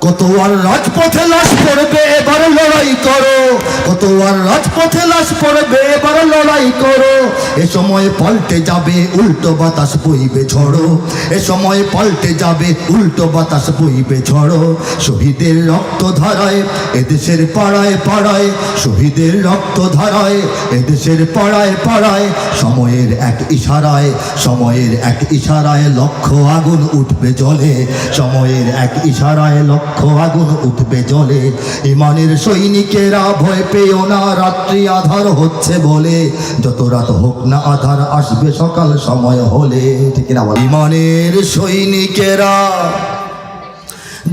কত আর রাজপথে লাশ পড়বে, এবার লড়াই করো। কত আর রাজপথে লাশ পড়বে, এবার লড়াই করো। এ সময় পাল্টে যাবে, উল্টো বাতাস বইবে ঝড়ো। এ সময় পাল্টে যাবে, উল্টো বাতাস বইবে ঝড়ো। শহীদের রক্ত ধারায়, এদেশের পাড়ায় পাড়ায়, শহীদের রক্ত ধারায়, এদেশের পাড়ায় পাড়ায়, সময়ের এক ইশারায়, সময়ের এক ইশারায় লক্ষ আগুন উঠবে জলে। সময়ের এক ইশারায় লক্ষ আগুন উঠবে জলে। ইমানের সৈনিকেরা ভয় পেও না, রাত্রি আধার হচ্ছে বলে। যত রাত হোক না, আধার আসবে সকাল সময় হলে। ঠিক না? ইমানের সৈনিকেরা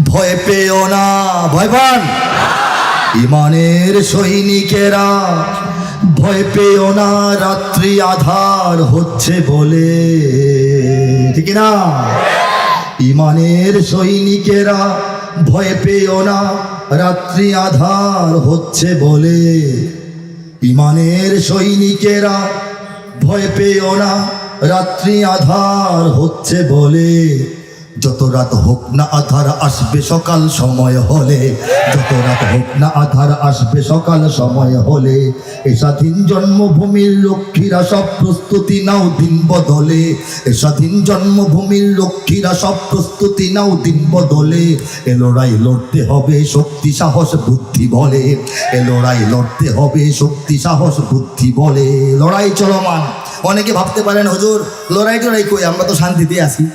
ভয় পেও না, ভয় পান? ইমানের সৈনিকেরা ভয় পেও না, রাত্রি আধার হচ্ছে বলে। ঠিক না ইমানের সৈনিকেরা ভয় পেও না, রাত্রি আধার হচ্ছে বলে। ইমানের সৈনিকেরা ভয় পেও না, রাত্রি আধার হচ্ছে বলে। যত রাত হোক না আধার আসবে সকাল সময় হলে, যত রাত হোক না আধার আসবে সকাল সময় হলে, এ স্বাধীন জন্মভূমির লক্ষ্মীরা সব প্রস্তুতি নাও দিন বদলে, এ স্বাধীন জন্মভূমির লক্ষ্মীরা সব প্রস্তুতি নাও দিন বদলে, এ লড়াই লড়তে হবে শক্তি, সাহস, বুদ্ধি, বলে, এ লড়াই লড়তে হবে শক্তি, সাহস, বুদ্ধি, বলে, লড়াই চলমান। অনেকে ভাবতে পারেন, হুজুর লড়াই টড়াই কই? আমরা তো শান্তিতে আছি।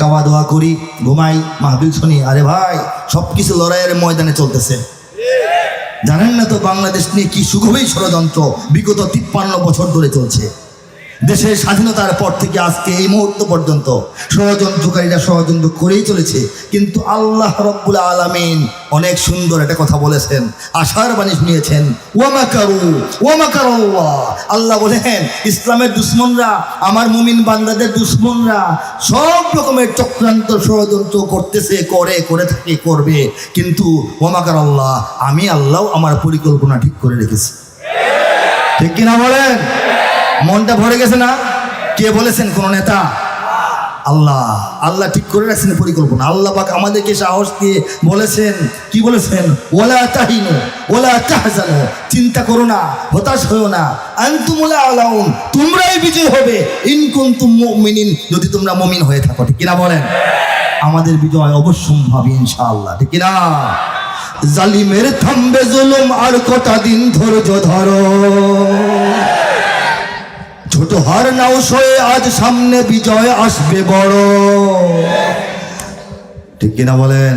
খাওয়া দাওয়া করি, ঘুমাই মাহবিল শুনি। আরে ভাই সব কিছু লড়াইয়ের ময়দানে চলতেছে। জানেন না তো বাংলাদেশ নিয়ে কি সুখবই ষড়যন্ত্র? বিগত তিপ্পান্ন বছর ধরে চলছে। দেশের স্বাধীনতার পর থেকে আজকে এই মুহূর্ত পর্যন্ত ষড়যন্ত্রকারীরা ষড়যন্ত্র করেই চলেছে। কিন্তু আল্লাহ রব্বুল আলামিন অনেক সুন্দর একটা কথা বলেছেন, আশার বাণী শুনিয়েছেন ওয়ামাকারু ওয়ামাকার আল্লাহ আল্লাহ বলেন, ইসলামের দুশ্মনরা, আমার মুমিন বান্দাদের দুশ্মনরা সব রকমের চক্রান্ত ষড়যন্ত্র করতেছে, করে করে থাকে, করবে। কিন্তু ওয়ামাকার আল্লাহ আমি আল্লাহ আমার পরিকল্পনা ঠিক করে রেখেছি। ঠিক কিনা বলেন? মনটা ভরে গেছে না? কে বলেছেন কোন নেতা? আল্লাহ। আল্লাহ ঠিক করে রাখছেন পরিকল্পনা। আল্লাহ পাক আমাদেরকে সাহস দিয়ে বলেছেন, কি বলেছেন? ওলা তাহিনু ওলা তাহজানু। চিন্তা করো না, হতাশ হয়েও না। আনতুমুলা আলাউন, তোমরাই বিজয় হবে। ইনকুন্তুম মুমিনিন, যদি তোমরা মুমিন হয়ে থাকো, ঠিক কিনা বলেন? আমাদের বিজয় অবশ্যম্ভাবী, ইনশাআল্লাহ, ঠিক কিনা? জালিমের থামবে জুলুম আর কটা দিন ধৈর্য ধরো। হার নাও সয়ে আজ সামনে বিজয় আসবে বড়। ঠিক কিনা বলেন?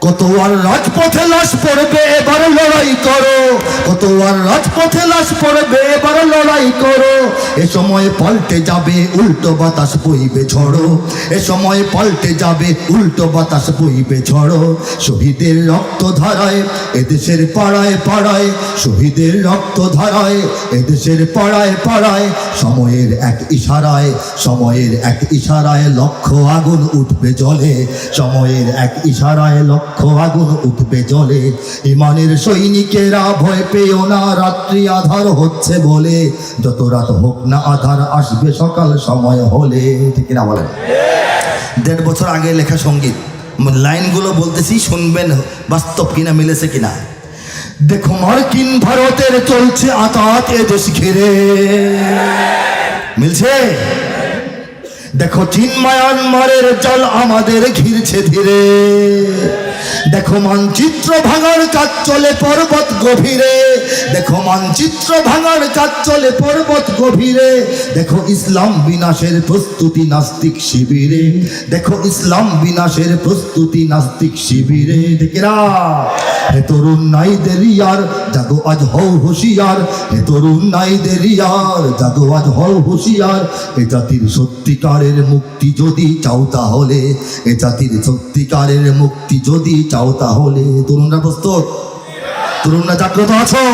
কত আর রাজপথে লাশ পড়বে, এবার লড়াই করো। কত আর রাজপথে লাশ পড়বে, এবার লড়াই করো। এ সময় পাল্টে যাবে, উল্টো বাতাস বইবে ঝড়ো। এ সময় পাল্টে যাবে, উল্টো বাতাস বইবে ঝড়ো। শহীদের রক্ত ধারায়, এদেশের পাড়ায় পাড়ায়, শহীদের রক্ত ধারায়, এদেশের পাড়ায় পাড়ায়, সময়ের এক ইশারায়, সময়ের এক ইশারায় লক্ষ আগুন উঠবে জলে। সময়ের এক ইশারায় লক্ষ আগুন উঠবে জলে। ইমানের সৈনিকেরা ভয় পেও না, রাত্রি আধার হচ্ছে বলে। যত রাত হোক না, আধার আসবে সকাল সময় হলে। ঠিক না বলেন? দেড় বছর আগে লেখা সংগীত। লাইনগুলো বলতেছি, শুনবেন বাস্তব কিনা, মিলেছে কিনা? দেখো মার্কিন ভারতের চলছে আতাত এ দেশ ঘিরে। মিলছে? দেখো চীন মায়ানমারের জল আমাদের ঘিরছে ধীরে। দেখো মানচিত্র ভাঙার কাজ চলে পর্বত গভীরে। দেখো মানচিত্র ভাঙার কাজ চলে পর্বত গভীরে। দেখো ইসলাম বিনাশের প্রস্তুতি নাস্তিক শিবিরে। দেখো ইসলাম বিনাশের প্রস্তুতি নাস্তিক শিবিরে। দেখেরা, হে তরুণ নাই দেরিয়ার জাগো আজ হও হুঁশিয়ার। হে তরুণ নাই দেরিয়ার জাগো আজ হও হুঁশিয়ার। এ জাতির সত্যিকারের মুক্তি যদি চাও তাহলে, এ জাতির সত্যিকারের মুক্তি যদি চাও তাহলে। তরুণরা প্রস্তুত। তরুণরা জাগ্রত আছো?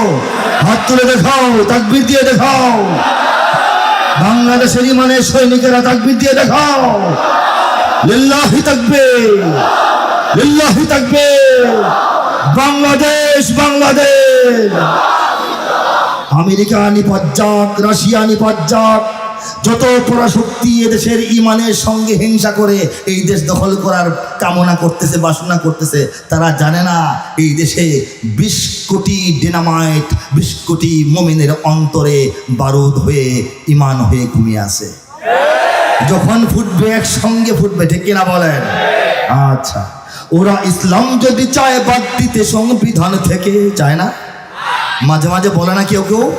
হাত তুলে দেখাও, তাকবির দিয়ে দেখাও। বাংলাদেশের ইমানের সৈনিকেরা তাকবির দিয়ে দেখাও। লিল্লাহি তাকবে লিল্লাহি তাকবে বাংলাদেশ বাংলাদেশ। আমেরিকা নিপজ্জাক রাশিয়া নিপাত যাক। যত পরাশক্তি এদেশের ইমানের সঙ্গে হিংসা করে এই দেশ দখল করার কামনা করতেছে, বাসনা করতেছে, তারা জানে না এই দেশে বিশ কোটি ডিনামাইট বিশ কোটি মমিনের অন্তরে বারুদ হয়ে, ইমান হয়ে ঘুমিয়ে আছে। যখন ফুটবে একসঙ্গে ফুটবে, ঠিক কিনা বলেন? আচ্ছা। ওরা ইসলাম যদি চায় বাদ দিতে সংবিধান থেকে, চায় না? মাঝে মাঝে বলে না কেউ কেউ?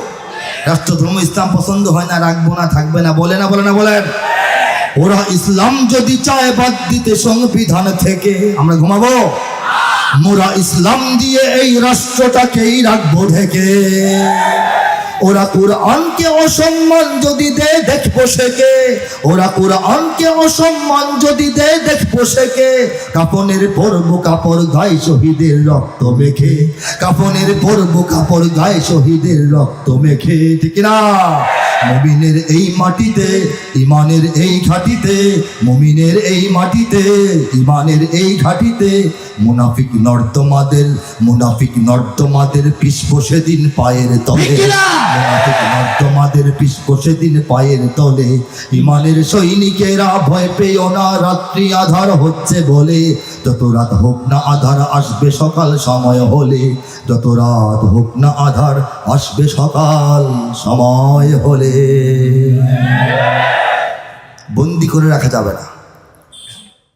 রাষ্ট্রধর্ম ইসলাম পছন্দ হয় না, রাখব না, থাকবে না, বলে না বলে না বলেন ওরা ইসলাম যদি চায় বাদ দিতে সংবিধান থেকে, আমরা ঘুমাবো? মোরা ইসলাম দিয়ে এই রাষ্ট্রটাকেই রাখব ঢেকে। ওরা কোরআনকে অসম্মান যদি দেয় দেখব সেকে ওরা কোরআনকে অসম্মান যদি দেয় দেখব সেকে কাপনের পরব কাপড় গায়ে শহীদের রক্ত মেখে। কাপনের পরব কাপড় গায়ে শহীদের রক্ত মেখে। ঠিক না মমিনের এই মাটিতে ইমানের এই ঘাটিতে মমিনের এই মাটিতে ইমানের এই ঘাটিতে মুনাফিক নর্দমাদের মুনাফিক নর্দমাদের পিসব সেদিন পায়ের তলে। মুনাফিক নর্দমাদের পিসব সেদিন পায়ের তলে। ইমানের সৈনিকেরা ভয় পেও না রাত্রি আধার হচ্ছে বলে। যত রাত হোক না আধার আসবে সকাল, সময় হলে। যত রাত হোক না আধার আসবে সকাল, সময় হলে। বন্দি করে রাখা যাবে না।